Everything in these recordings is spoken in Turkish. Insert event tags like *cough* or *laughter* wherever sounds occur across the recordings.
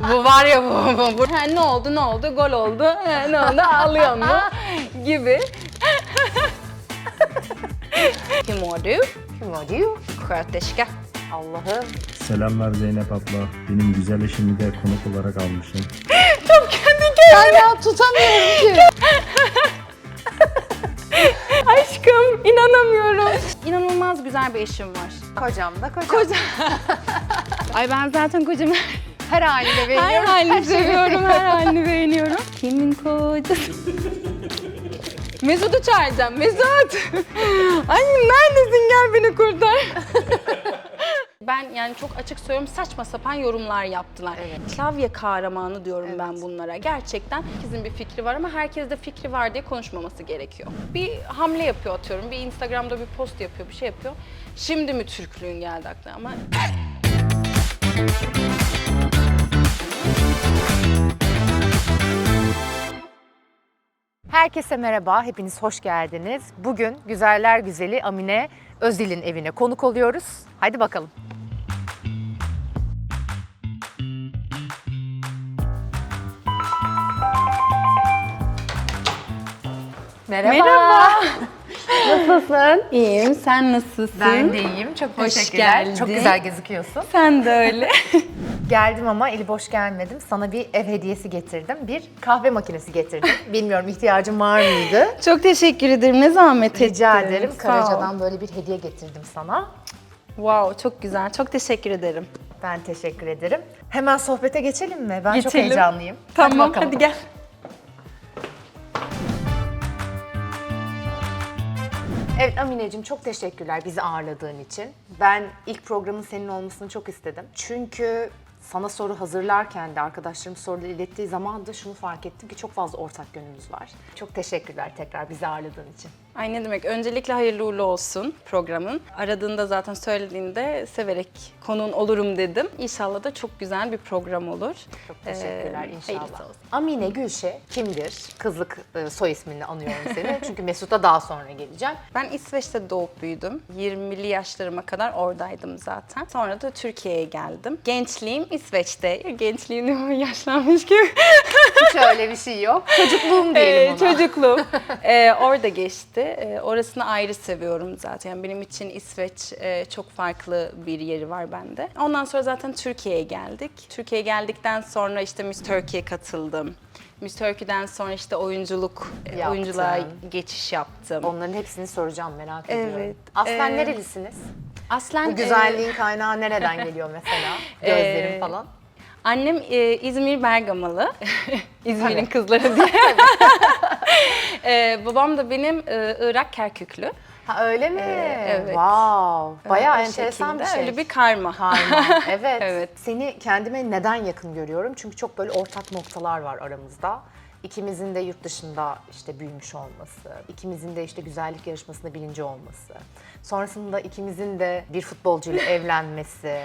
bu var ya bu, bu, bu. Ha, ne oldu ne oldu gol oldu Ha, ne oldu ağlıyor mu *laughs* gibi. Kim o du? Kim o diyor? Sköterska. Allah'ım. Selamlar Zeynep abla. Benim güzel eşimi de konuk olarak almışım. *laughs* Ben ya tutamıyorum ki. *laughs* Aşkım inanamıyorum. İnanılmaz güzel bir eşim var. Kocam da kocam. Koca. Ay ben zaten kocamı Her haline beğeniyorum. her halini seviyorum, her halini beğeniyorum. Kimin kocası? Mesut'u çağıracağım. Mesut! Annem neredesin gel beni kurtar. ben yani çok açık söylüyorum saçma sapan yorumlar yaptılar. Evet. Klavye kahramanı diyorum ben Evet. bunlara. Gerçekten herkesin bir fikri var ama herkes de fikri var diye konuşmaması gerekiyor. Bir hamle yapıyor atıyorum. Bir Instagram'da bir post yapıyor, bir şey yapıyor. Şimdi mi Türklüğün geldi aklına ama Herkese merhaba, hepiniz hoş geldiniz. Bugün güzeller güzeli Amine Özil'in evine konuk oluyoruz. Hadi bakalım. Merhaba. Merhaba. *laughs* Nasılsın? İyiyim, sen nasılsın? Ben de iyiyim. Çok Hoş teşekkürler. geldin. Çok güzel gözüküyorsun. Sen de öyle. *laughs* Geldim ama eli boş gelmedim. Sana bir ev hediyesi getirdim. Bir kahve makinesi getirdim. *laughs* Bilmiyorum ihtiyacın var mıydı? Çok teşekkür ederim. Ne zahmet Rica ettin. ederim. Sağ ol. Karaca'dan böyle bir hediye getirdim sana. Wow, çok güzel. Çok teşekkür ederim. Ben teşekkür ederim. Hemen sohbete geçelim mi? Ben çok Geçelim. heyecanlıyım. Tamam, hadi, bakalım. gel. Evet Amineciğim çok teşekkürler bizi ağırladığın için. Ben ilk programın senin olmasını çok istedim. Çünkü sana soru hazırlarken de arkadaşlarım soruları ilettiği zaman da şunu fark ettim ki çok fazla ortak yönümüz var. Çok teşekkürler tekrar bizi ağırladığın için. Ay ne demek. Öncelikle hayırlı uğurlu olsun programın. Aradığında zaten söylediğinde severek konuğun olurum dedim. İnşallah da çok güzel bir program olur. Çok teşekkürler Ee, inşallah. hayırlısı olsun. Amine Gülşe kimdir? Kızlık e, soy isminle anıyorum seni. *laughs* Çünkü Mesut'a daha sonra geleceğim. Ben İsveç'te doğup büyüdüm. 20'li yaşlarıma kadar oradaydım zaten. Sonra da Türkiye'ye geldim. Gençliğim İsveç'te. Ya gençliğim diyorum, yaşlanmış gibi. Hiç öyle bir şey yok. Çocukluğum diyelim Ee, ona. çocukluğum *laughs* ee, orada geçti. Ee, orasını ayrı seviyorum zaten. Yani benim için İsveç e, çok farklı bir yeri var bende. Ondan sonra zaten Türkiye'ye geldik. Türkiye'ye geldikten sonra işte Miss Turkey'ye katıldım. Miss Turkey'den sonra işte oyunculuk, e, Yaptın. oyunculuğa geçiş yaptım. Onların hepsini soracağım merak ediyorum. Evet, Aslen ee, nerelisiniz? Aslen Bu e, güzelliğin kaynağı nereden geliyor mesela? *laughs* Gözlerim Ee, falan. Annem e, İzmir Bergamalı. *laughs* İzmir'in Tabii. kızları diye. *laughs* E, babam da benim e, Irak Kerküklü. Ha öyle mi? evet. Wow. Bayağı O enteresan bir şey. Öyle bir karma. Karma. *laughs* Evet. Evet. Seni kendime neden yakın görüyorum? Çünkü çok böyle ortak noktalar var aramızda. İkimizin de yurt dışında işte büyümüş olması, ikimizin de işte güzellik yarışmasında birinci olması, sonrasında ikimizin de bir futbolcuyla evlenmesi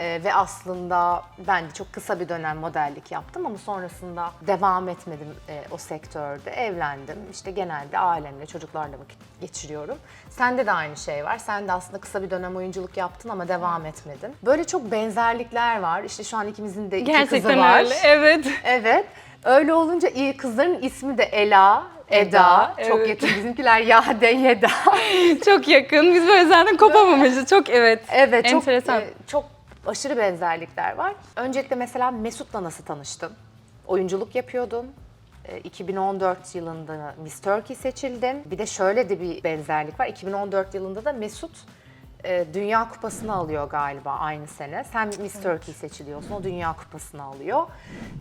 e, ve aslında ben de çok kısa bir dönem modellik yaptım ama sonrasında devam etmedim e, o sektörde, evlendim. İşte genelde ailemle, çocuklarla vakit geçiriyorum. Sende de aynı şey var. Sen de aslında kısa bir dönem oyunculuk yaptın ama devam etmedin. Böyle çok benzerlikler var. İşte şu an ikimizin de iki kızı Gerçekten var. öyle. Evet. Evet. Öyle olunca iyi kızların ismi de Ela, Eda. Eda, Çok evet. yakın. Bizimkiler Yade, Yeda. *laughs* çok yakın. Biz böyle zaten kopamamışız. Çok evet. evet. Çok, Enteresan. e, çok aşırı benzerlikler var. Öncelikle mesela Mesut'la nasıl tanıştın? Oyunculuk yapıyordun. E, 2014 yılında Miss Turkey seçildin. Bir de şöyle de bir benzerlik var. 2014 yılında da Mesut e, Dünya Kupası'nı alıyor galiba aynı sene. Sen Miss Turkey seçiliyorsun, o Dünya Kupası'nı alıyor.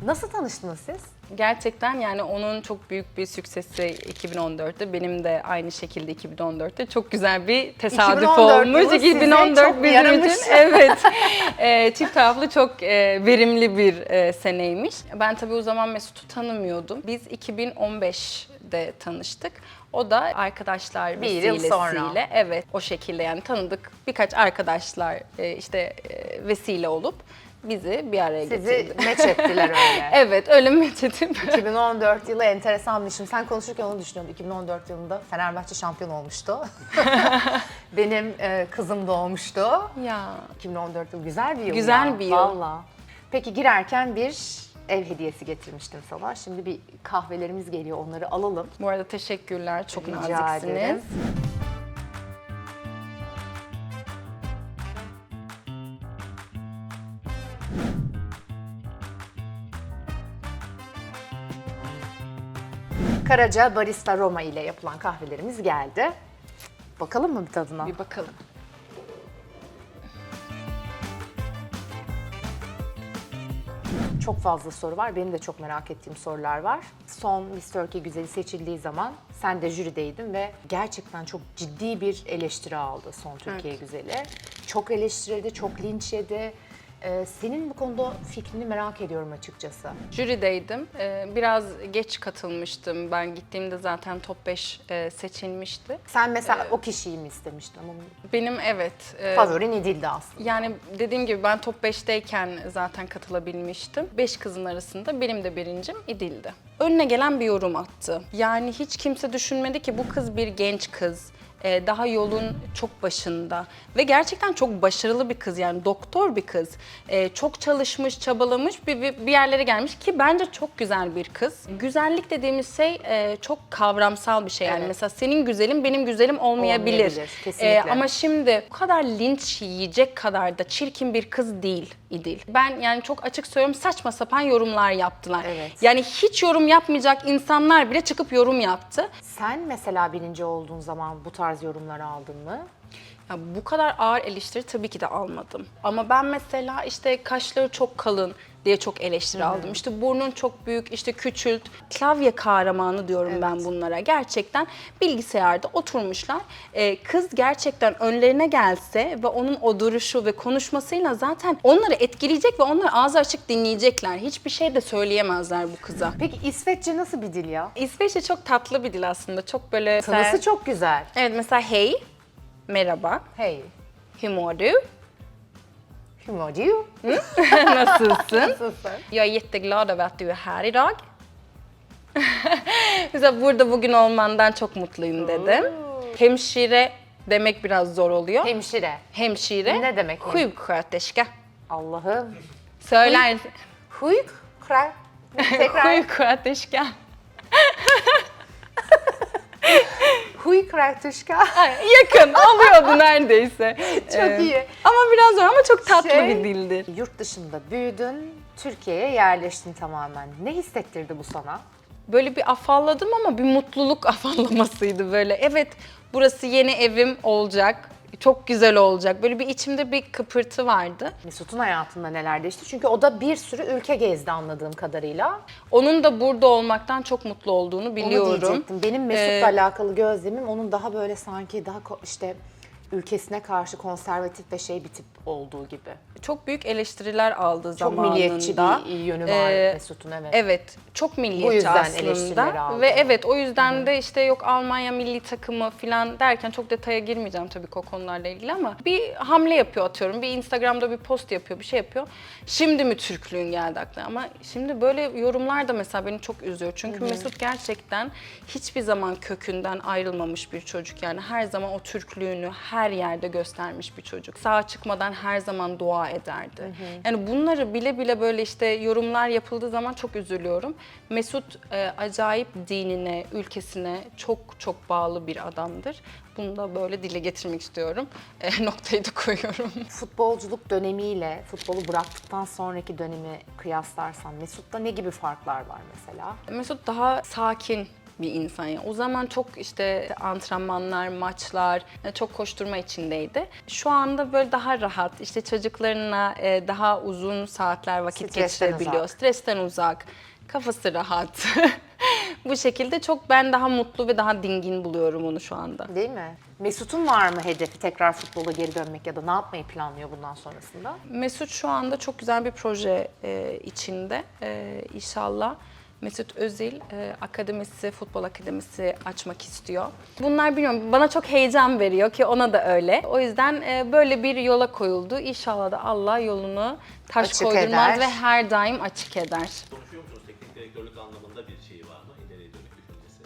Nasıl tanıştınız siz? Gerçekten yani onun çok büyük bir süksesi 2014'te. Benim de aynı şekilde 2014'te çok güzel bir tesadüf 2014 olmuş. yılı size 2014 çok bizim yaramış. için *laughs* evet. e, çift taraflı çok e, verimli bir e, seneymiş. Ben tabii o zaman Mesut'u tanımıyordum. Biz 2015'de tanıştık. O da arkadaşlar Bir yıl vesilesiyle. sonra. Evet o şekilde yani tanıdık birkaç arkadaşlar e, işte e, vesile olup bizi bir araya Sizi getirdi. *laughs* meç ettiler *laughs* öyle. Evet öyle mi dedim. 2014 yılı enteresan bir şey. Sen konuşurken onu düşünüyordum. 2014 yılında Fenerbahçe şampiyon olmuştu. *laughs* Benim e, kızım doğmuştu. ya 2014 yıl güzel bir yıl Güzel ya, bir yıl. Valla. Peki girerken bir ev hediyesi getirmiştim sana. Şimdi bir kahvelerimiz geliyor onları alalım. Bu arada teşekkürler. Çok Rica naziksiniz. ederim. Karaca Barista Roma ile yapılan kahvelerimiz geldi. Bakalım mı bir tadına? Bir bakalım. Çok fazla soru var. Benim de çok merak ettiğim sorular var. Son Miss Turkey güzeli seçildiği zaman sen de jürideydin ve gerçekten çok ciddi bir eleştiri aldı son Türkiye güzeli. Çok eleştirildi, çok linç yedi. Ee, senin bu konuda fikrini merak ediyorum açıkçası. Jürideydim. Ee, Biraz geç katılmıştım. Ben gittiğimde zaten top 5 e, seçilmişti. Sen mesela o kişiyi mi istemiştin ama Benim evet. e, favorin İdil'di aslında. Yani dediğim gibi ben top 5'teyken zaten katılabilmiştim. 5 kızın arasında benim de birincim İdil'di. Önüne gelen bir yorum attı. Yani hiç kimse düşünmedi ki bu kız bir genç kız. Ee, Daha yolun çok başında ve gerçekten çok başarılı bir kız yani doktor bir kız. Ee, Çok çalışmış, çabalamış bir, bir yerlere gelmiş ki bence çok güzel bir kız. Güzellik dediğimiz şey e, çok kavramsal bir şey yani. Evet. Mesela senin güzelin benim güzelim olmayabilir. Olmayabilir, kesinlikle. Ama şimdi bu kadar linç yiyecek kadar da çirkin bir kız değil İdil. Ben yani çok açık söylüyorum saçma sapan yorumlar yaptılar. Evet. Yani hiç yorum yapmayacak insanlar bile çıkıp yorum yaptı. Sen mesela birinci olduğun zaman bu tarz yorumları aldın mı? Ya bu kadar ağır eleştiri tabii ki de almadım. Ama ben mesela işte kaşları çok kalın diye çok eleştiri aldım. İşte burnun çok büyük, işte küçült. Klavye kahramanı diyorum ben bunlara. Gerçekten bilgisayarda oturmuşlar. Ee, kız gerçekten önlerine gelse ve onun o duruşu ve konuşmasıyla zaten onları etkileyecek ve onlar ağzı açık dinleyecekler. Hiçbir şey de söyleyemezler bu kıza. Peki İsveççe nasıl bir dil ya? İsveççe çok tatlı bir dil aslında. Çok böyle... Tanısı çok güzel. Evet mesela hey, merhaba, Hey, hur mår du? Hur mår du? Nasılsın? Nasılsın? Jag är jätteglad över att du är här idag. Mesela burada bugün olmandan çok mutluyum dedim. Hemşire demek biraz zor oluyor. Hemşire. Hemşire. Ne demek Sjuksköterska. Allah'ım. Söyler. Krar. Tekrar. Sjuksköterska. Huy kratuşka. Yakın oluyordu *laughs* neredeyse. Çok Ee, iyi. Ama biraz zor ama çok tatlı Şey, bir dildir. Yurt dışında büyüdün, Türkiye'ye yerleştin tamamen. Ne hissettirdi bu sana? Böyle bir afalladım ama bir mutluluk *laughs* afallamasıydı böyle. Evet burası yeni evim olacak. Çok güzel olacak. Böyle bir içimde bir kıpırtı vardı. Mesut'un hayatında neler değişti? Çünkü o da bir sürü ülke gezdi anladığım kadarıyla. Onun da burada olmaktan çok mutlu olduğunu biliyorum. Onu diyecektim. Benim Mesut'la Ee, alakalı gözlemim onun daha böyle sanki daha ko- işte ülkesine karşı konservatif ve şey bir tip olduğu gibi. Çok büyük eleştiriler aldı Çok zamanında. milliyetçi bir yönü var Ee, Mesut'un evet. Evet, çok milliyetçi Bu yüzden aslında. eleştirileri aldı. Ve evet o yüzden de işte yok Almanya milli takımı falan derken çok detaya girmeyeceğim tabii ki o konularla ilgili ama bir hamle yapıyor atıyorum. Bir Instagram'da bir post yapıyor, bir şey yapıyor. Şimdi mi Türklüğün geldi aklına? Ama şimdi böyle yorumlar da mesela beni çok üzüyor. Çünkü Mesut gerçekten hiçbir zaman kökünden ayrılmamış bir çocuk. Yani her zaman o Türklüğünü her yerde göstermiş bir çocuk. Sağa çıkmadan her zaman dua ederdi. Yani bunları bile bile böyle işte yorumlar yapıldığı zaman çok üzülüyorum. Mesut e, acayip dinine, ülkesine çok çok bağlı bir adamdır. Bunu da böyle dile getirmek istiyorum. E, *laughs* noktayı da koyuyorum. Futbolculuk dönemiyle futbolu bıraktıktan sonraki dönemi kıyaslarsan Mesut'ta ne gibi farklar var mesela? Mesut daha sakin bir insan. Yani o zaman çok işte antrenmanlar, maçlar, yani çok koşturma içindeydi. Şu anda böyle daha rahat, işte çocuklarına e, daha uzun saatler vakit Stresten geçirebiliyor. uzak. Stresten uzak, kafası rahat. *laughs* Bu şekilde çok ben daha mutlu ve daha dingin buluyorum onu şu anda. Değil mi? Mesut'un var mı hedefi tekrar futbola geri dönmek ya da ne yapmayı planlıyor bundan sonrasında? Mesut şu anda çok güzel bir proje e, içinde. E, inşallah Mesut Özil e, akademisi, futbol akademisi açmak istiyor. Bunlar bilmiyorum bana çok heyecan veriyor ki ona da öyle. O yüzden e, böyle bir yola koyuldu. İnşallah da Allah yolunu taş Açık koydurmaz eder. ve her daim açık eder. Konuşuyor musunuz? Teknik direktörlük anlamında bir şey var mı? İleriye dönük düşüncesi.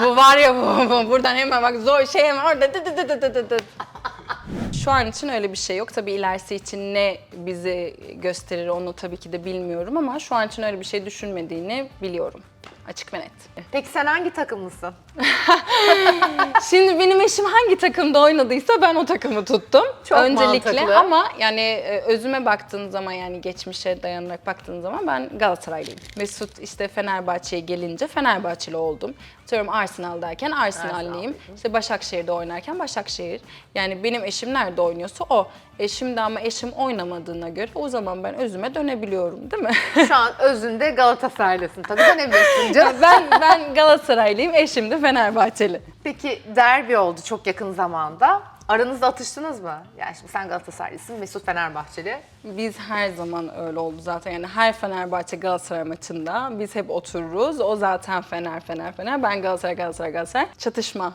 *laughs* Bu var ya bu, bu. buradan hemen bak zor şey hemen orada dı dı dı dı dı dı dı. Şu an için öyle bir şey yok. Tabii ilerisi için ne bizi gösterir onu tabii ki de bilmiyorum ama şu an için öyle bir şey düşünmediğini biliyorum. Açık ve net. Peki sen hangi takımlısın? *laughs* Şimdi benim eşim hangi takımda oynadıysa ben o takımı tuttum. Çok Öncelikle mantıklı. ama yani e, özüme baktığın zaman yani geçmişe dayanarak baktığın zaman ben Galatasaraylıyım. Mesut işte Fenerbahçe'ye gelince Fenerbahçeli oldum. Atıyorum Arsenal'dayken Arsenalliyim. İşte Başakşehir'de oynarken Başakşehir. Yani benim eşim nerede oynuyorsa o. E şimdi ama eşim oynamadığına göre o zaman ben özüme dönebiliyorum değil mi? Şu an özünde Galatasaraylısın. Tabii dönebilirsin canım. *laughs* ben ben Galatasaraylıyım, eşim de Fenerbahçeli. Peki derbi oldu çok yakın zamanda. Aranızda atıştınız mı? Yani şimdi sen Galatasaraylısın, Mesut Fenerbahçeli. Biz her zaman öyle oldu zaten. Yani her Fenerbahçe Galatasaray maçında biz hep otururuz. O zaten Fener Fener Fener. Ben Galatasaray Galatasaray Galatasaray. Çatışma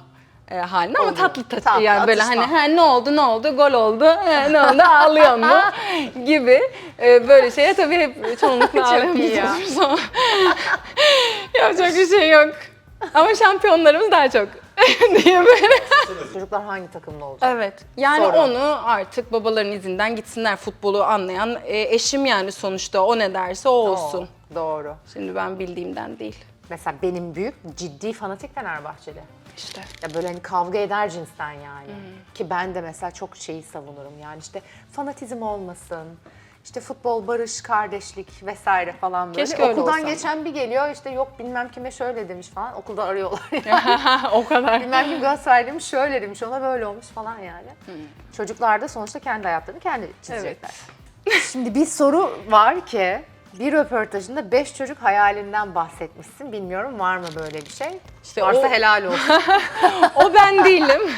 e, halinde ama tatlı tatlı Tatlı, yani böyle atışma. hani ha, ne oldu ne oldu gol oldu he, ne oldu ağlıyor mu *laughs* gibi e, böyle şeye tabii hep çoğunlukla Çok iyi ya. *laughs* yapacak bir şey yok. Ama şampiyonlarımız daha çok *laughs* diye böyle. Çocuklar hangi takımlı olacak? Evet. Yani Sonra. onu artık babaların izinden gitsinler futbolu anlayan e, eşim yani sonuçta o ne derse o olsun. Doğru. Doğru. Şimdi ben bildiğimden değil. Mesela benim büyük ciddi fanatik Fenerbahçeli. İşte. Ya böyle hani kavga eder cinsten yani. Ki ben de mesela çok şeyi savunurum yani işte fanatizm olmasın. İşte futbol, barış, kardeşlik vesaire falan böyle. Keşke öyle Okuldan olsa. geçen bir geliyor işte yok bilmem kime şöyle demiş falan. Okulda arıyorlar *laughs* yani. *laughs* o kadar. bilmem kim Galatasaray demiş şöyle demiş ona böyle olmuş falan yani. Çocuklar da sonuçta kendi hayatlarını kendi çizecekler. Şimdi bir soru var ki bir röportajında beş çocuk hayalinden bahsetmişsin. Bilmiyorum var mı böyle bir şey? İşte Varsa o- helal olsun. *laughs* o ben değilim. *laughs*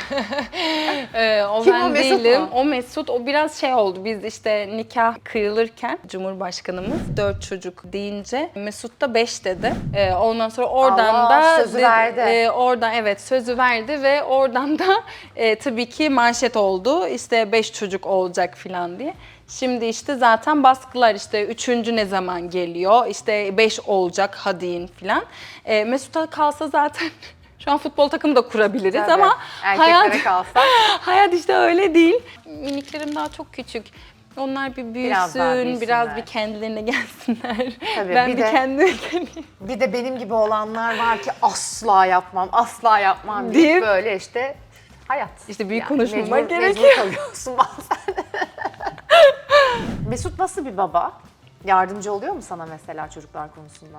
Ee, o Kim ben o, Mesut değilim. mu? O Mesut. O biraz şey oldu. Biz işte nikah kıyılırken Cumhurbaşkanımız dört çocuk deyince Mesut da beş dedi. Ee, ondan sonra oradan Allah, da sözü verdi. e, oradan evet sözü verdi ve oradan da e, tabii ki manşet oldu. İşte beş çocuk olacak falan diye. Şimdi işte zaten baskılar işte üçüncü ne zaman geliyor işte beş olacak hadi falan. E, Mesut'a kalsa zaten *laughs* şu an futbol takımı da kurabiliriz Tabii. ama Erkeklere hayat, kalsa. *laughs* hayat işte öyle değil. Miniklerim daha çok küçük. Onlar bir Biraz büyüsün, biraz, büyüsünler. bir kendilerine *laughs* gelsinler. Tabii, ben bir bir, de- kendime geleyim. Bir de benim gibi olanlar var ki asla yapmam, asla yapmam deyip böyle işte hayat. İşte büyük konuşmamak mecbur, gerekiyor. Mecbur kalıyorsun bazen. Mesut nasıl bir baba? Yardımcı oluyor mu sana mesela çocuklar konusunda?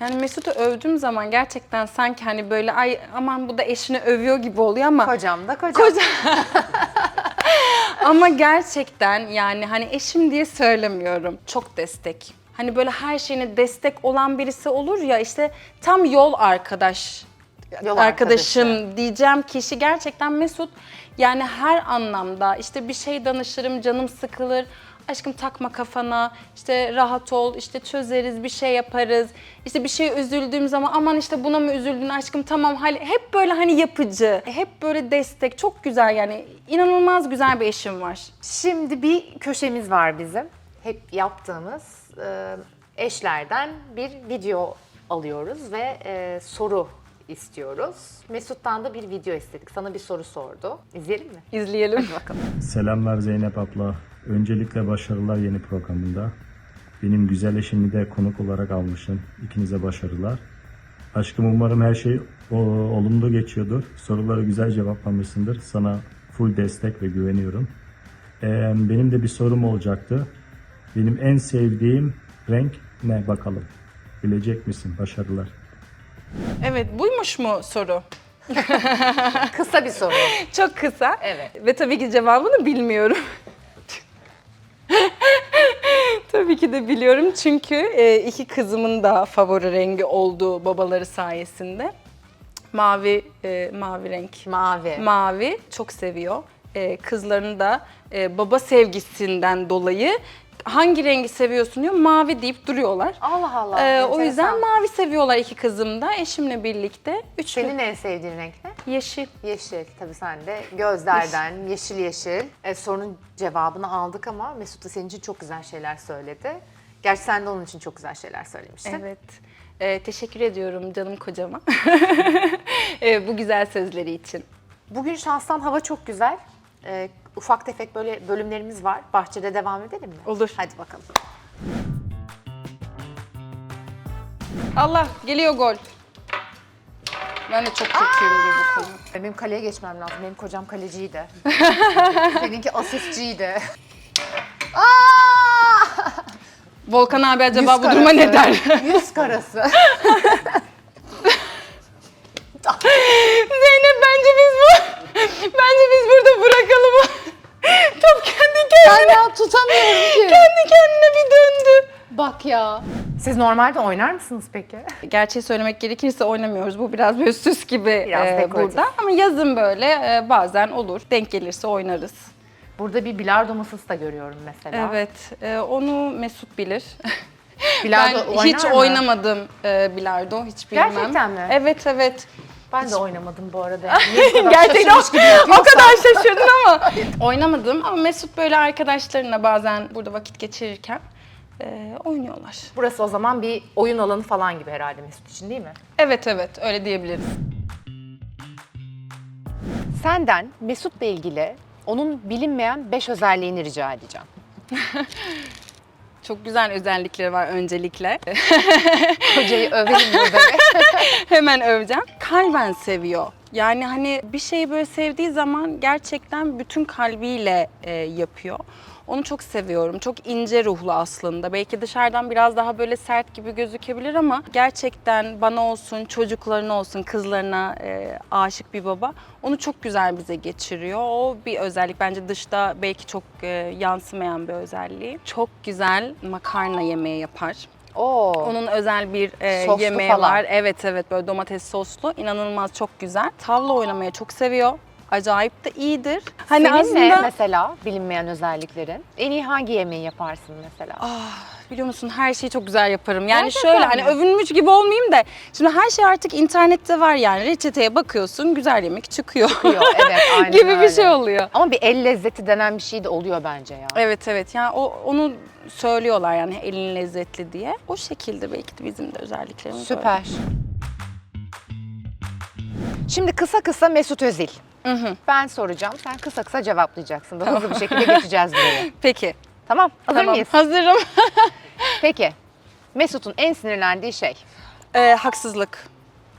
Yani Mesut'u övdüğüm zaman gerçekten sanki hani böyle ay aman bu da eşini övüyor gibi oluyor ama Kocam da kocam. Koca- *laughs* ama gerçekten yani hani eşim diye söylemiyorum. Çok destek. Hani böyle her şeyine destek olan birisi olur ya işte tam yol arkadaş Yol arkadaşım arkadaşı. diyeceğim kişi gerçekten Mesut. Yani her anlamda işte bir şey danışırım, canım sıkılır. Aşkım takma kafana, işte rahat ol, işte çözeriz, bir şey yaparız. İşte bir şey üzüldüğüm zaman aman işte buna mı üzüldün aşkım tamam hal hep böyle hani yapıcı, hep böyle destek. Çok güzel yani inanılmaz güzel bir eşim var. Şimdi bir köşemiz var bizim. Hep yaptığımız eşlerden bir video alıyoruz ve soru istiyoruz. Mesut'tan da bir video istedik. Sana bir soru sordu. İzleyelim mi? İzleyelim. Bakalım. Selamlar Zeynep abla. Öncelikle başarılar yeni programında. Benim güzel eşimi de konuk olarak almışım. İkinize başarılar. Aşkım umarım her şey o, olumlu geçiyordur. Soruları güzel cevaplamışsındır. Sana full destek ve güveniyorum. Ee, benim de bir sorum olacaktı. Benim en sevdiğim renk ne bakalım? Bilecek misin? Başarılar. Evet buymuş mu soru? *laughs* Kısa bir soru. Çok kısa. Evet. Ve tabii ki cevabını bilmiyorum. *laughs* tabii ki de biliyorum çünkü e, iki kızımın da favori rengi olduğu babaları sayesinde. Mavi, e, mavi renk. Mavi. Mavi çok seviyor. E, kızlarını da e, baba sevgisinden dolayı hangi rengi seviyorsun diyor mavi deyip duruyorlar. Allah Allah. E, o yüzden mavi seviyorlar iki kızım da eşimle birlikte. Üç Senin en sevdiğin renk ne? yeşil. Yeşil. Tabii sen de gözlerden yeşil yeşil. E, sorunun cevabını aldık ama Mesut da senin için çok güzel şeyler söyledi. Gerçi sen de onun için çok güzel şeyler söylemiştin. Evet. Ee, teşekkür ediyorum canım kocama. *laughs* Ee, bu güzel sözleri için. Bugün şanstan hava çok güzel. Ee, Ufak tefek böyle bölümlerimiz var. Bahçede devam edelim mi? Olur. Hadi bakalım. Allah geliyor gol. Ben de çok kötüyümdür bu konu. Benim kaleye geçmem lazım. Benim kocam kaleciydi. *laughs* Seninki asistçiydi. Aa! Volkan abi acaba Yüz bu duruma ne der? Yüz karası. *laughs* Zeynep bence biz bu bence biz burada bırakalım. Top kendi kendine Ben ya tutamıyorum ki. kendi kendine bir döndü. Bak ya. Siz normalde oynar mısınız peki? Gerçeği söylemek gerekirse oynamıyoruz. Bu biraz böyle süs gibi Biraz e, dekoratif. burada. Ama yazın böyle e, bazen olur. Denk gelirse oynarız. Burada bir bilardo masası da görüyorum mesela. Evet. e, onu Mesut bilir. Bilardo ben oynar hiç mı? oynamadım e, bilardo. Hiç bilmem. Gerçekten mi? Evet evet. Ben de oynamadım bu arada. *laughs* Kadar Gerçekten yapıyorsun? o kadar şaşırdın ama. *laughs* Oynamadım ama Mesut böyle arkadaşlarına bazen burada vakit geçirirken e, oynuyorlar. Burası o zaman bir oyun alanı falan gibi herhalde Mesut için değil mi? Evet evet öyle diyebiliriz. Senden Mesut'la ilgili onun bilinmeyen 5 özelliğini rica edeceğim. *laughs* Çok güzel özellikleri var öncelikle. *laughs* Kocayı övelim *laughs* burada. Hemen öveceğim. Kalben seviyor. Yani hani bir şeyi böyle sevdiği zaman gerçekten bütün kalbiyle e, yapıyor. Onu çok seviyorum. Çok ince ruhlu aslında. Belki dışarıdan biraz daha böyle sert gibi gözükebilir ama gerçekten bana olsun, çocuklarına olsun, kızlarına e, aşık bir baba. Onu çok güzel bize geçiriyor. O bir özellik. Bence dışta belki çok e, yansımayan bir özelliği. Çok güzel makarna yemeği yapar. Oo. Onun özel bir e, Soslu yemeği falan. var. Evet evet böyle domates soslu. İnanılmaz çok güzel. Tavla oynamayı çok seviyor. Acayip de iyidir. Hani Senin aslında ne mesela bilinmeyen özelliklerin? En iyi hangi yemeği yaparsın mesela? biliyor musun her şeyi çok güzel yaparım. Yani Gerçekten şöyle mi? hani övünmüş gibi olmayayım da şimdi her şey artık internette var yani. Reçeteye bakıyorsun güzel yemek çıkıyor. Çıkıyor, evet, *laughs* aynen gibi bir öyle. şey oluyor. Ama bir el lezzeti denen bir şey de oluyor bence ya. Evet evet yani o onu söylüyorlar yani elin lezzetli diye. O şekilde belki de bizim de özelliklerimiz öyle. Süper. Şimdi kısa kısa Mesut Özil. Ben soracağım, sen kısa kısa cevaplayacaksın. Ve hızlı bir şekilde geçeceğiz buraya. *laughs* Peki. Tamam, hazır Tamam. mıyız? Hazırım. *laughs* Peki, Mesut'un en sinirlendiği şey, Ee, haksızlık.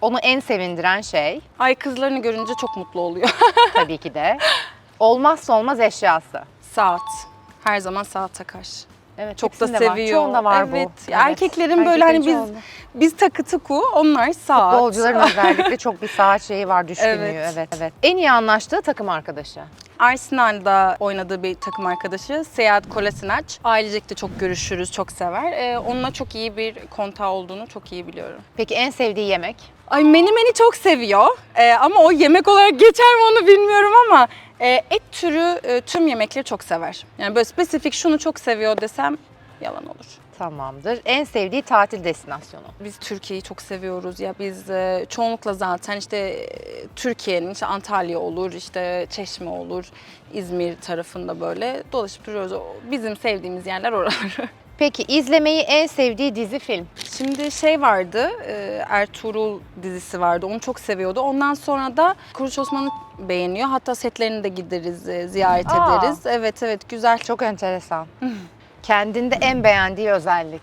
onu en sevindiren şey Ay kızlarını görünce çok mutlu oluyor. *laughs* tabii ki de olmazsa olmaz eşyası. saat. Her zaman saat takar. Evet, Çok da var. seviyor. Çoğunda var bu. evet. Evet. Erkeklerin böyle hani biz Erkeklerin çoğunda. biz takı tuku, onlar saat. Futbolcuların *laughs* özellikle çok bir saat şeyi var, düşkünlüğü. Evet. Evet. evet. En iyi anlaştığı takım arkadaşı. Arsenal'da oynadığı bir takım arkadaşı Seyahat Kolasinac. Ailecek de çok görüşürüz, çok sever. Ee, onunla çok iyi bir kontağı olduğunu çok iyi biliyorum. Peki en sevdiği yemek? Ay menemeni çok seviyor Ee, ama o yemek olarak geçer mi onu bilmiyorum ama e, et türü e, tüm yemekleri çok sever. Yani böyle spesifik şunu çok seviyor desem yalan olur. Tamamdır. En sevdiği tatil destinasyonu. Biz Türkiye'yi çok seviyoruz ya biz e, çoğunlukla zaten işte e, Türkiye'nin işte Antalya olur işte Çeşme olur İzmir tarafında böyle dolaşıp duruyoruz. O- Bizim sevdiğimiz yerler oralar. *laughs* Peki izlemeyi en sevdiği dizi film? Şimdi şey vardı e, Ertuğrul dizisi vardı onu çok seviyordu. Ondan sonra da Kuruç Osman'ı beğeniyor. Hatta setlerini de gideriz e, ziyaret Aa. ederiz. Evet evet güzel. Çok enteresan. Kendinde en beğendiği özellik.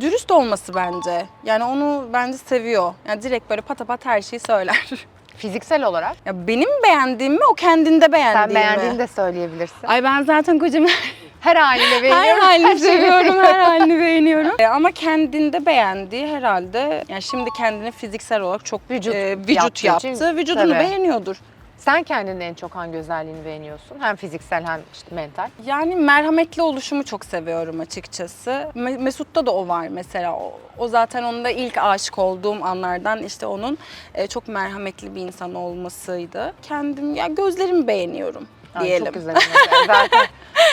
Dürüst olması bence. Yani onu bence seviyor. Yani direkt böyle patapat her şeyi söyler. *laughs* Fiziksel olarak. Ya benim beğendiğim mi o kendinde beğendiği Sen mi? beğendiğini de söyleyebilirsin. Ay ben zaten kocamı *laughs* Her haline beğeniyorum. her halini seviyorum, her *laughs* halini beğeniyorum. E, Ama kendinde beğendiği herhalde, yani şimdi kendini fiziksel olarak çok Vücut e, vücut yaptı. için Vücudunu tabii. beğeniyordur. Sen kendinin en çok hangi özelliğini beğeniyorsun? Hem fiziksel hem işte mental. Yani merhametli oluşumu çok seviyorum açıkçası. Me- Mesut'ta da o var mesela. O, o zaten onun da ilk aşık olduğum anlardan işte onun e, çok merhametli bir insan olmasıydı. Kendim ya gözlerimi beğeniyorum Ay, diyelim. Çok güzel. *laughs* zaten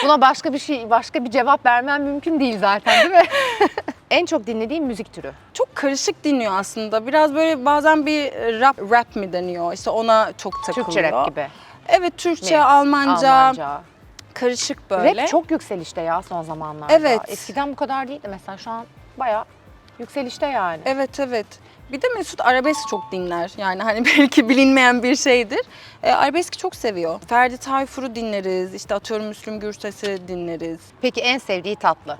buna başka bir şey, başka bir cevap vermem mümkün değil zaten değil mi? *laughs* en çok dinlediğim müzik türü. Çok karışık dinliyor aslında. Biraz böyle bazen bir rap rap mi deniyor? İşte ona çok takılıyor. Türkçe rap gibi. Evet Türkçe, Mi? Almanca, Almanca. karışık böyle. Rap çok yükselişte ya son zamanlarda. Evet. Eskiden bu kadar değildi mesela şu an bayağı Yükselişte yani. Evet evet. Bir de Mesut arabesk çok dinler. Yani hani *laughs* belki bilinmeyen bir şeydir. E, arabeski çok seviyor. Ferdi Tayfur'u dinleriz. İşte atıyorum Müslüm Gürses'i dinleriz. Peki en sevdiği tatlı?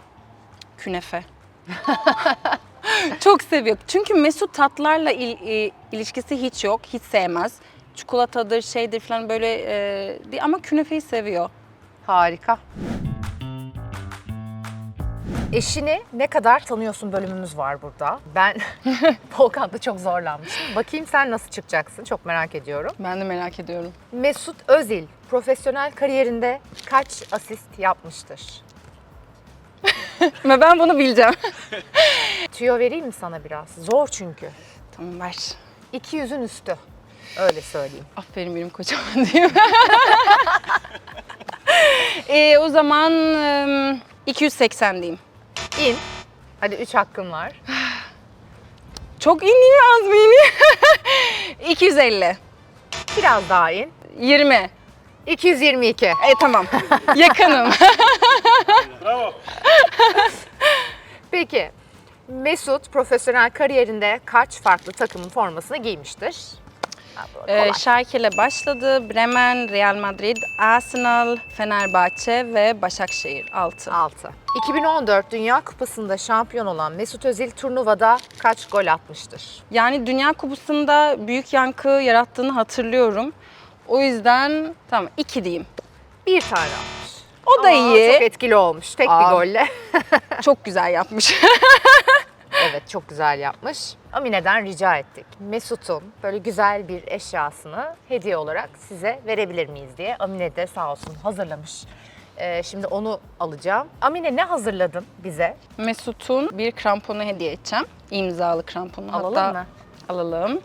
Künefe. *laughs* çok seviyor. Çünkü Mesut tatlarla il- e, ilişkisi hiç yok. Hiç sevmez. Çikolatadır, şeydir falan böyle e, ama künefeyi seviyor. Harika. Eşini ne kadar tanıyorsun bölümümüz var burada. Ben *laughs* *laughs* Volkan'da çok zorlanmıştım. Bakayım sen nasıl çıkacaksın çok merak ediyorum. Ben de merak ediyorum. Mesut Özil profesyonel kariyerinde kaç asist yapmıştır? Ama *laughs* ben bunu bileceğim. Tüyo vereyim mi sana biraz? Zor çünkü. tamam ver. 200'ün üstü. Öyle söyleyeyim. Aferin benim kocama diyeyim. e, o zaman e, 280 diyeyim. İn. Hadi 3 hakkın var. *sighs* Çok iniyor az mı iniyor? *laughs* 250. Biraz daha in. 20. 222. E tamam. *laughs* Yakınım. *laughs* Peki Mesut profesyonel kariyerinde kaç farklı takımın formasını giymiştir? Ee, Schalke ile başladı. Bremen, Real Madrid, Arsenal, Fenerbahçe ve Başakşehir 6. 6. 2014 Dünya Kupası'nda şampiyon olan Mesut Özil turnuvada kaç gol atmıştır? Yani Dünya Kupası'nda büyük yankı yarattığını hatırlıyorum. O yüzden tamam 2 diyeyim. Bir tane atmış. O da Ama iyi. Çok etkili olmuş tek Aa. bir golle. *laughs* Çok güzel yapmış. *laughs* evet çok güzel yapmış. Amine'den rica ettik. Mesut'un böyle güzel bir eşyasını hediye olarak size verebilir miyiz diye. Amine de sağ olsun hazırlamış. Ee, şimdi onu alacağım. Amine ne hazırladın bize? Mesut'un bir kramponu hediye edeceğim. İmzalı kramponu. Alalım Hatta mı? Alalım.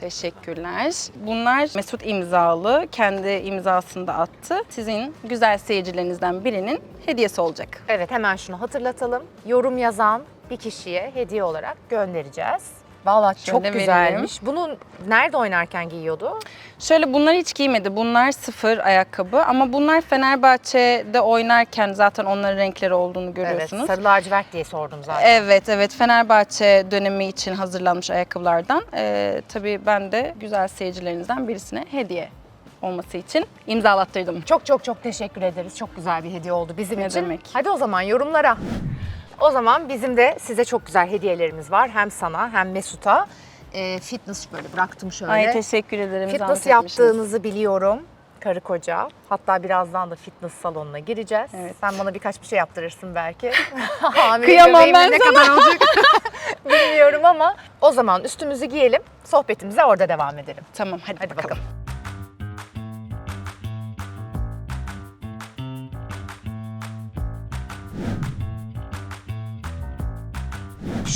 Teşekkürler. Bunlar Mesut imzalı. Kendi imzasını da attı. Sizin güzel seyircilerinizden birinin hediyesi olacak. Evet hemen şunu hatırlatalım. Yorum yazan bir kişiye hediye olarak göndereceğiz. Vallahi çok Şöyle güzelmiş. Bunu nerede oynarken giyiyordu? Şöyle bunlar hiç giymedi. Bunlar sıfır ayakkabı ama bunlar Fenerbahçe'de oynarken zaten onların renkleri olduğunu görüyorsunuz. Evet, sarı lacivert diye sordum zaten. Evet evet Fenerbahçe dönemi için hazırlanmış ayakkabılardan. Ee, tabii ben de güzel seyircilerinizden birisine hediye olması için imzalattırdım. Çok çok çok teşekkür ederiz. Çok güzel bir hediye oldu bizim Ne için. demek. Hadi o zaman yorumlara. O zaman bizim de size çok güzel hediyelerimiz var. Hem sana hem Mesut'a. Ee, fitness böyle bıraktım şöyle. Ay teşekkür ederim. fitness yaptığınızı biliyorum. Karı koca. Hatta birazdan da fitness salonuna gireceğiz. Evet. Sen bana birkaç bir şey yaptırırsın belki. *laughs* Kıyamam ben ne sana. kadar olacak *laughs* bilmiyorum ama o zaman üstümüzü giyelim. Sohbetimize orada devam edelim. Tamam hadi, Hadi bakalım. bakalım.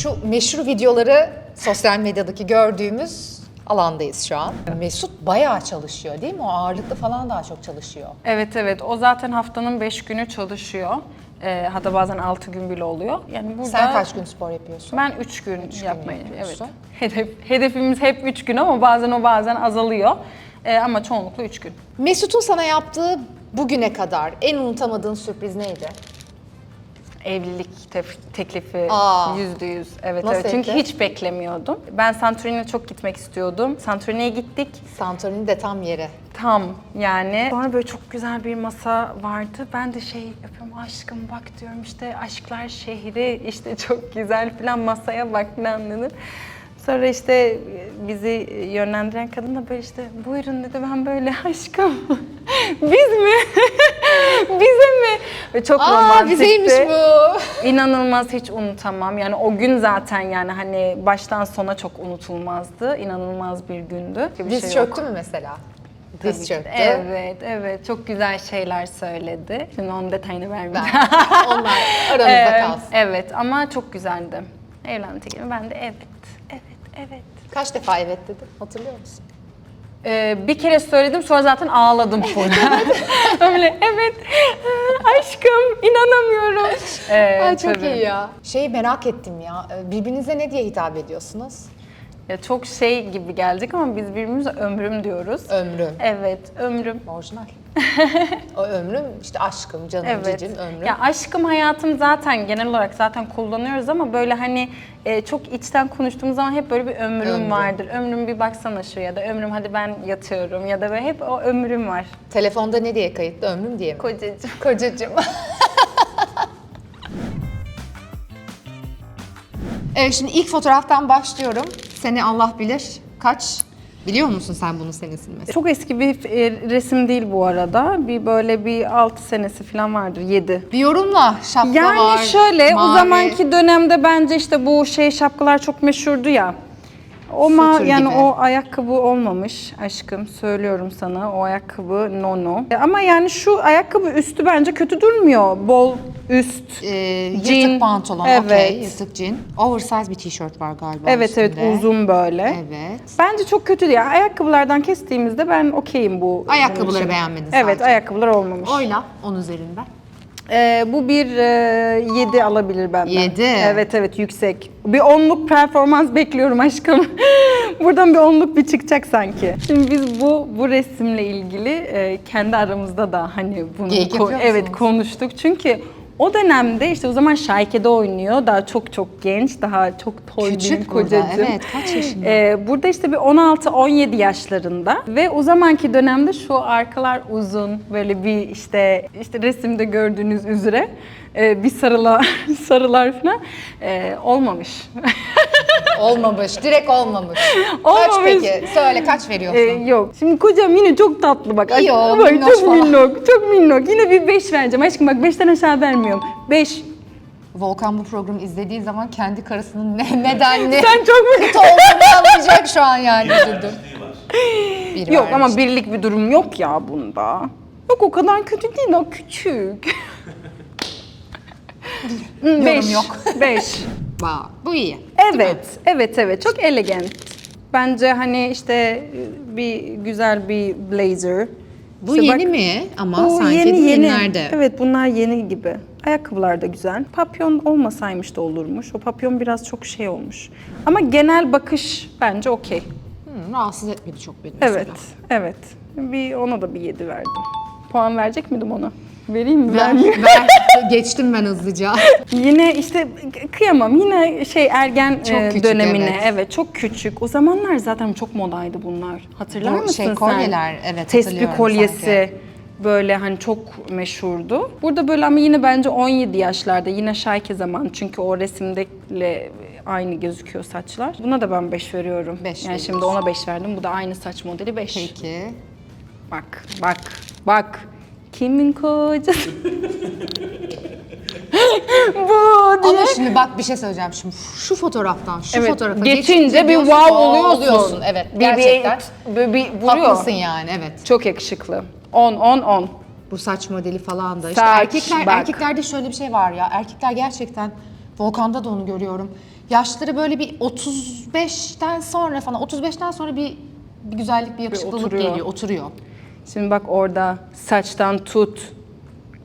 Şu meşhur videoları sosyal medyadaki gördüğümüz alandayız şu an. Mesut bayağı çalışıyor değil mi? O ağırlıklı falan daha çok çalışıyor. Evet evet o zaten haftanın 5 günü çalışıyor. Ee, hatta bazen 6 gün bile oluyor. Yani burada Sen kaç gün spor yapıyorsun? Ben 3 gün gün yapmayı evet. Hedef hedefimiz hep 3 gün ama bazen o bazen azalıyor. Ee, ama çoğunlukla 3 gün. Mesut'un sana yaptığı bugüne kadar en unutamadığın sürpriz neydi? Evlilik tef- teklifi Aa. yüzde yüz. Evet Nasıl evet. Çünkü etti? hiç beklemiyordum. Ben Santorini'ye çok gitmek istiyordum. Santorini'ye gittik. Santorini de tam yeri. Tam yani. Sonra böyle çok güzel bir masa vardı. Ben de şey yapıyorum aşkım bak diyorum işte aşklar şehri işte *laughs* çok güzel falan masaya bak falan dedim. Sonra işte bizi yönlendiren kadın da böyle işte buyurun dedi ben böyle aşkım *laughs* biz mi? *laughs* *laughs* Bize mi? Ve çok Aa romantikti. bizeymiş bu. İnanılmaz hiç unutamam. Yani o gün zaten yani hani baştan sona çok unutulmazdı. İnanılmaz bir gündü. Bir Diz şey çöktü mü mesela? Tabii Diz çöktü. Evet, evet. Çok güzel şeyler söyledi. Şimdi onun detayını vermeyeceğim. Ben, onlar aranızda *laughs* Ee, kalsın. evet ama çok güzeldi. Evlendik? Ben de evet, evet, evet. Kaç defa evet dedi? Hatırlıyor musun? Ee, bir kere söyledim sonra zaten ağladım burada. *laughs* *laughs* Öyle evet aşkım inanamıyorum. Ee, Ay çok tabii. iyi ya. Şeyi merak ettim ya. e, Birbirinize ne diye hitap ediyorsunuz? Ya çok şey gibi gelecek ama biz birbirimize ömrüm diyoruz. Ömrüm. Evet ömrüm. Orijinal. O ömrüm işte aşkım, canım, Evet. cicim, ömrüm. Ya aşkım hayatım zaten genel olarak zaten kullanıyoruz ama böyle hani e, çok içten konuştuğumuz zaman hep böyle bir ömrüm Ömrüm. vardır. Ömrüm bir baksana şu ya da ömrüm hadi ben yatıyorum ya da böyle hep o ömrüm var. Telefonda ne diye kayıtlı? Ömrüm diye mi? Kocacığım. *laughs* Kocacığım. *laughs* evet şimdi ilk fotoğraftan başlıyorum. Seni Allah bilir. Kaç? Biliyor musun sen bunun senesini mesela? Çok eski bir e, resim değil bu arada. Bir böyle bir 6 senesi falan vardır, 7. Bir yorumla. Şapka Yani var. şöyle o mavi. zamanki dönemde bence işte bu şey şapkalar çok meşhurdu ya. O ma yani gibi. o ayakkabı olmamış aşkım söylüyorum sana o ayakkabı no no. E, Ama yani şu ayakkabı üstü bence kötü durmuyor. Bol üst. Yırtık Jean. pantolon, Evet. okey. Yırtık jean. Oversize bir tişört var galiba Evet evet üstünde. uzun böyle. Evet. Bence çok kötü. Yani ayakkabılardan kestiğimizde ben okeyim bu. Ayakkabıları için. beğenmedin Evet sadece. ayakkabılar olmamış. Oyla onun üzerinden. Ee, bu bir 7 alabilir benden. Yedi. Evet evet yüksek. Bir onluk performans bekliyorum aşkım. *laughs* Buradan bir onluk bir çıkacak sanki. Şimdi biz bu bu resimle ilgili e, kendi aramızda da hani bunu Geyik evet konuştuk. Çünkü o dönemde işte o zaman Şayke'de oynuyor. Daha çok çok genç, daha çok toy Küçük bir burada, kocacığım. evet. Kaç yaşında? Ee, burada işte bir 16-17 yaşlarında ve o zamanki dönemde şu arkalar uzun böyle bir işte işte resimde gördüğünüz üzere e, bir sarılar *laughs* sarılar falan e, olmamış. *laughs* Olmamış. Direkt olmamış. Kaç Olmamış. peki? Söyle kaç veriyorsun? E, yok. Şimdi kocam yine çok tatlı bak. İyi o, bak, minnoş çok falan. minnok, çok minnok. Yine bir 5 vereceğim aşkım bak 5'ten aşağı vermiyorum. 5. Volkan bu programı izlediği zaman kendi karısının ne, nedenli *laughs* Sen çok mu? kötü olduğunu anlayacak şu an yani üzüldüm. Bir Yok vermiş. ama birlik bir durum yok ya bunda. Yok o kadar kötü değil o küçük. Yorum Beş. yok. *laughs* 5. Vay, bu iyi. Evet, evet, evet. Çok elegant. Bence hani işte bir güzel bir blazer. Bu İşte yeni bak- mi? Ama Bu sanki yeni değil, yeni. nerede? Evet bunlar yeni gibi. Ayakkabılar da güzel. Papyon olmasaymış da olurmuş. O papyon biraz çok şey olmuş. Ama genel bakış bence okey. Hı, rahatsız etmedi çok beni mesela. Evet, evet. Bir ona da bir 7 verdim. Puan verecek miydim ona? Vereyim mi? Ver, Vermeyeyim. ver. Geçtim ben hızlıca. *laughs* Yine işte kıyamam. Yine şey ergen Çok e, küçük, dönemine. evet. Evet. çok küçük. O zamanlar zaten çok modaydı bunlar. Hatırlar Bu mısın şey, sen? kolyeler, evet, Tespih hatırlıyorum kolyesi. sanki. Böyle hani çok meşhurdu. Burada böyle ama yine bence 17 yaşlarda yine şayke zaman çünkü o resimdeyle aynı gözüküyor saçlar. Buna da ben 5 veriyorum. Beş yani şimdi ona 5 verdim. Bu da aynı saç modeli 5. Peki. Bak, bak, bak. Kimin kocası? *laughs* Bu diye. Ama şimdi bak bir şey söyleyeceğim şimdi. Şu fotoğraftan şu Evet, fotoğrafa geçince bir diyorsun, wow "Aa, oluyorsun. Evet Bir- gerçekten. Bir, bir, bir vuruyor. Haklısın yani evet. Çok yakışıklı. 10 10 10. Bu saç modeli falan da. İşte Saç, erkekler, bak. erkeklerde şöyle bir şey var ya. Erkekler gerçekten Volkan'da da onu görüyorum. Yaşları böyle bir 35'ten sonra falan 35'ten sonra bir, bir güzellik, bir yakışıklılık oturuyor. geliyor, oturuyor. Şimdi bak orada saçtan tut,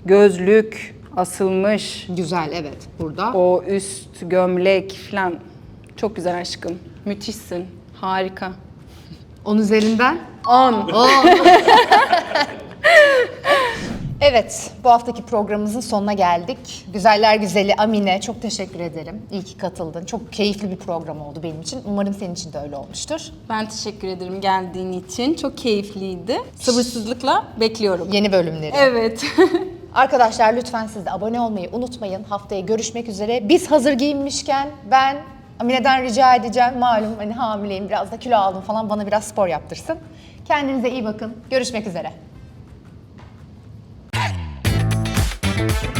gözlük asılmış, Güzel evet burada. o üst gömlek falan. Çok güzel aşkım. Müthişsin. Harika. 10 üzerinden 10. *laughs* Evet, bu haftaki programımızın sonuna geldik. Güzeller güzeli Amine, çok teşekkür ederim. İyi ki katıldın. Çok keyifli bir program oldu benim için. Umarım senin için de öyle olmuştur. Ben teşekkür ederim geldiğin için. Çok keyifliydi. Sabırsızlıkla bekliyorum. Yeni bölümleri. Evet. *laughs* Arkadaşlar lütfen siz de abone olmayı unutmayın. Haftaya görüşmek üzere. Biz hazır giyinmişken ben Amine'den rica edeceğim. Malum hani hamileyim biraz da kilo aldım falan bana biraz spor yaptırsın. Kendinize iyi bakın. Görüşmek üzere. Thank you